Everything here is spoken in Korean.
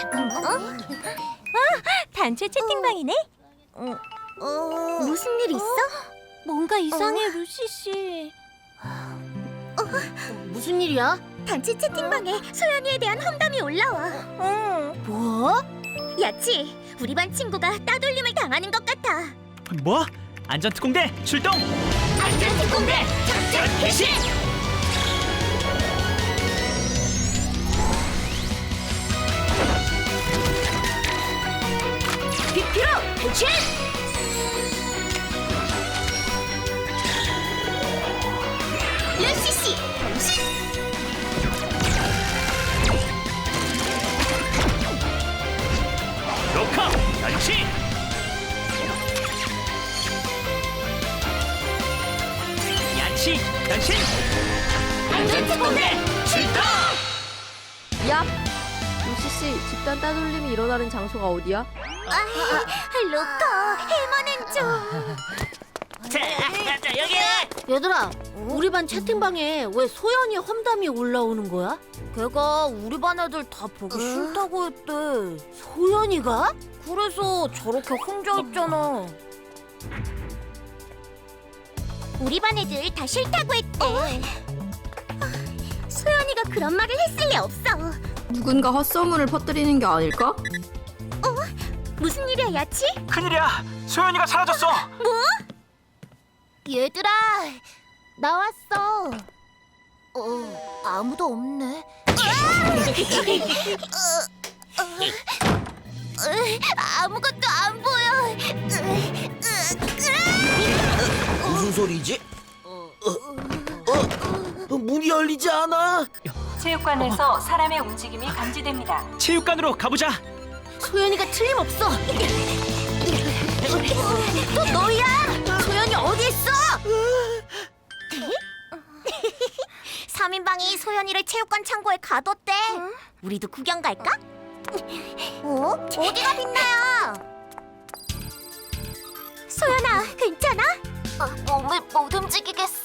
잠깐만. 어? 단체 채팅방이네. 무슨 일 있어? 뭔가 이상해, 루시 씨. 무슨 일이야? 단체 채팅방에 소연이에 대한 험담이 올라와. 응. 뭐? 야치, 우리 반 친구가 따돌림을 당하는 것 같아. 뭐? 안전특공대 출동! 안전특공대 작전 개시! 비피로 대신! 루시 씨 변신! 로커 변신! 야치 변신! 안전 특공대 출동! 야! 루시 씨, 집단 따돌림이 일어나는 장소가 어디야? 아, 로커 해머는 좀 자, 자, 여기! 얘들아, 우리 반 채팅방에 왜 소연이 험담이 올라오는 거야? 걔가 우리 반 애들 다 보기 싫다고 했대. 소연이가? 그래서 저렇게 혼자 있잖아. 우리 반 애들 다 싫다고 했대. 소연이가 그런 말을 했을 리 없어. 누군가 헛소문을 퍼뜨리는 게 아닐까? 무슨 일이야, 야치? 큰일이야! 소연이가 사라졌어! 얘들아, 나왔어. 어, 아무도 없네. 아무것도 안 보여. 무슨 소리지? 어, 어, 문이 열리지 않아? 체육관에서 사람의 움직임이 감지됩니다. 체육관으로 가보자! 소연이가 틀림없어. 또 너야? 소연이 어디 있어? 3인방이 소연이를 체육관 창고에 가뒀대. 우리도 구경 갈까? 어? 어디가 빛나요? 소연아, 괜찮아? 몸을 못 움직이겠어.